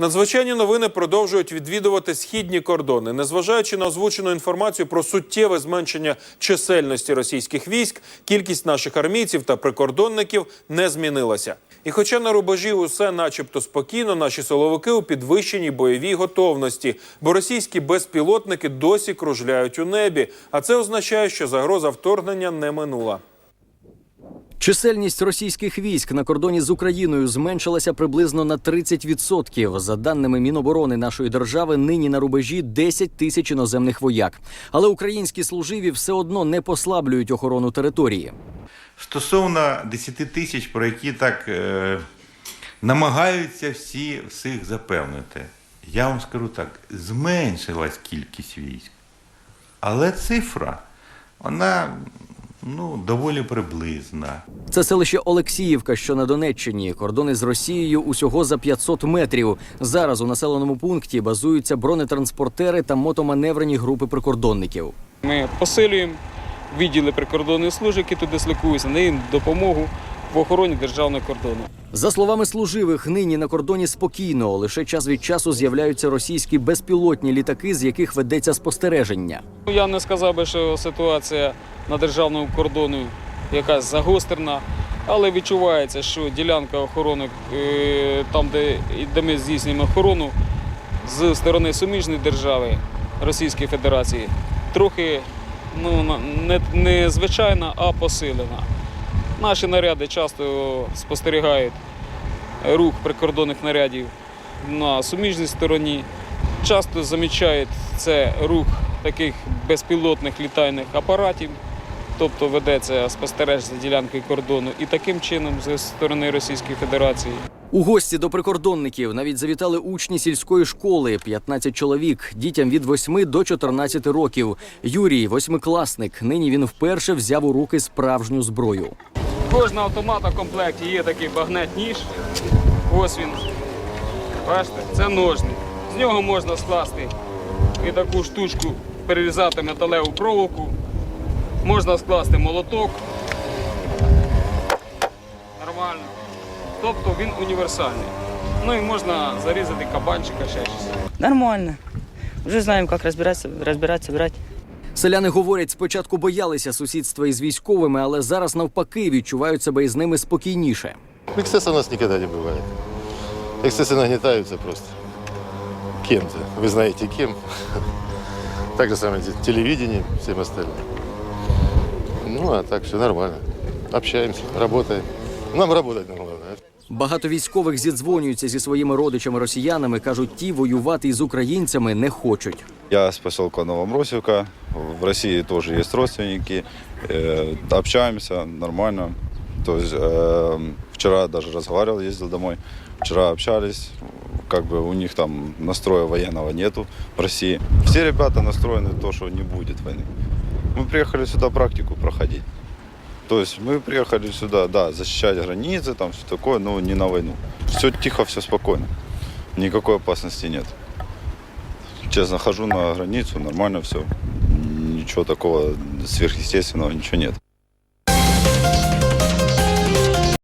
Надзвичайні новини продовжують відвідувати східні кордони. Незважаючи на озвучену інформацію про суттєве зменшення чисельності російських військ, кількість наших армійців та прикордонників не змінилася. І хоча на рубежі усе начебто спокійно, наші силовики у підвищеній бойовій готовності, бо російські безпілотники досі кружляють у небі. А це означає, що загроза вторгнення не минула. Чисельність російських військ на кордоні з Україною зменшилася приблизно на 30%. За даними Міноборони нашої держави, нині на рубежі 10 тисяч іноземних вояк. Але українські служиві все одно не послаблюють охорону території. Стосовно 10 тисяч, про які так е, намагаються всі всіх запевнити, я вам скажу так: зменшилась кількість військ. Але цифра, вона ну, доволі приблизна. Це селище Олексіївка, що на Донеччині. Кордони з Росією усього за 500 метрів. Зараз у населеному пункті базуються бронетранспортери та мотоманеврені групи прикордонників. Ми посилюємо відділи прикордонних служб, які тут дислокуються, надаємо допомогу в охороні державного кордону. За словами служивих, нині на кордоні спокійно. Лише час від часу з'являються російські безпілотні літаки, з яких ведеться спостереження. Ну, Я не сказав би, що ситуація на державному кордоні якась загострена, але відчувається, що ділянка охорони е, там, де, де ми здійснюємо охорону з сторони суміжної держави Російської Федерації, трохи ну, не, не звичайна, а посилена. Наші наряди часто спостерігають рух прикордонних нарядів на суміжній стороні. Часто замічають це рух таких безпілотних літальних апаратів, тобто ведеться спостереження за ділянкою кордону і таким чином зі сторони Російської Федерації. У гості до прикордонників навіть завітали учні сільської школи 15 чоловік, дітям від 8 до 14 років. Юрій, восьмикласник. Нині він вперше взяв у руки справжню зброю. Кожного автомата в комплекті є такий багнет-ніж. Ось він. Бачите, це ножник. З нього можна скласти і таку штучку, перерізати металеву проволоку. Можна скласти молоток. Нормально. Тобто він універсальний. Ну і можна зарізати кабанчика ще щось. Нормально. Уже знаем, как разбираться, разбирать, собирать. Селяни говорять, спочатку боялися сусідства із військовими, але зараз навпаки відчувають себе із ними спокійніше. Эксцесса у нас никогда не бывает. Эксцессы нагнетаются просто кем-то. Вы знаете кем. Так же самое те- телевидение, всем остальным. Ну, а так все нормально. Общаемся, работаем. Нам работать нам главное. Багато військових зідзвонюються зі своїми родичами-росіянами. кажуть, ті воювати із українцями не хочуть. Я с поселка Новомросевка. В России тоже есть родственники. Э, общаемся нормально. То есть э, вчера даже разговаривал, ездил домой. Вчера общались. Как бы у них там настроя военного нету в России. Все ребята настроены на то, что не будет войны. Мы приехали сюда практику проходить. То есть мы приехали сюда, да, защищать границы, там все такое, но не на войну. Все тихо, все спокойно. Никакой опасности нет. Честно, хожу на границу, нормально все. Ничего такого сверхъестественного, ничего нет.